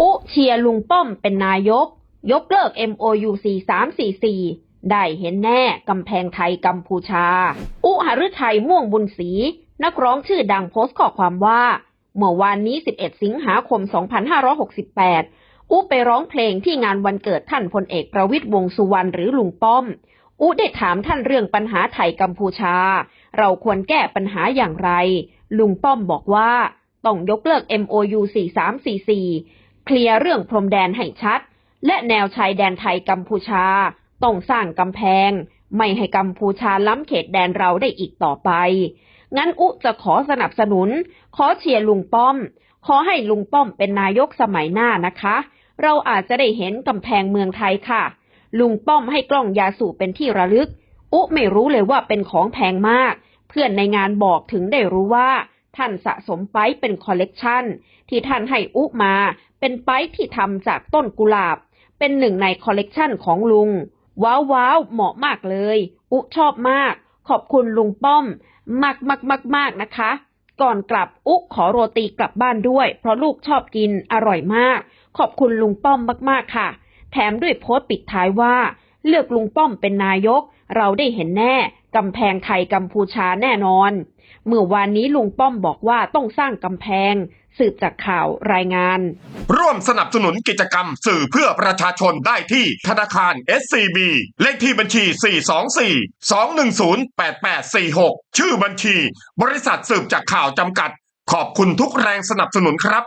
อุเชียร์ลุงป้อมเป็นนายก ยกเลิก MOU 4344 ได้เห็นแน่กำแพงไทยกัมพูชา อุหฤทัยม่วงบุญศรีนักร้องชื่อดังโพสต์ข้อความว่า เมื่อวานนี้ 11 สิงหาคม 2568 อุไปร้องเพลงที่งานวันเกิดท่านพลเอกประวิตยวงสุวรรณหรือลุงป้อม อุได้ถามท่านเรื่องปัญหาไทยกัมพูชา เราควรแก้ปัญหาอย่างไร ลุงป้อมบอกว่า ต้องยกเลิก MOU 4344 เคลียร์เรื่องพรมแดนให้ชัด และแนวชายแดนไทยกัมพูชา ต้องสร้างกำแพง ไม่ให้กัมพูชาล้ำเขตแดนเราได้อีกต่อไป งั้นอุจะขอสนับสนุน ขอเชียร์ลุงป้อม ขอให้ลุงป้อมเป็นนายกสมัยหน้านะคะ เราอาจจะได้เห็นกำแพงเมืองไทยค่ะ ลุงป้อมให้กล้องยาสูบเป็นที่ระลึก อุไม่รู้เลยว่าเป็นของแพงมาก เพื่อนในงานบอกถึงได้รู้ว่า ท่านสะสมไปเป็นคอลเลกชันที่ท่านให้อุมา เป็นไปที่ทำจากต้นกุหลาบ เป็นหนึ่งในคอลเลกชันของลุง ว้าวว้าวเหมาะมากเลย อุชอบมาก ขอบคุณลุงป้อม มากมากมากมากนะคะ ก่อนกลับอุขอโรตีกลับบ้านด้วย เพราะลูกชอบกินอร่อยมาก ขอบคุณลุงป้อมมากๆค่ะ แถมด้วยโพสต์ปิดท้ายว่า เลือกลุงป้อมเป็นนายก เราได้เห็นแน่ กำแพงไทยกัมพูชาแน่นอน เมื่อวานนี้ลุงป้อมบอกว่าต้องสร้างกำแพง สืบจากข่าวรายงาน ร่วมสนับสนุนกิจกรรมสื่อเพื่อประชาชนได้ที่ธนาคาร SCB เลขที่บัญชี 424 210 8846 ชื่อบัญชี บริษัทสืบจากข่าวจำกัด ขอบคุณทุกแรงสนับสนุนครับ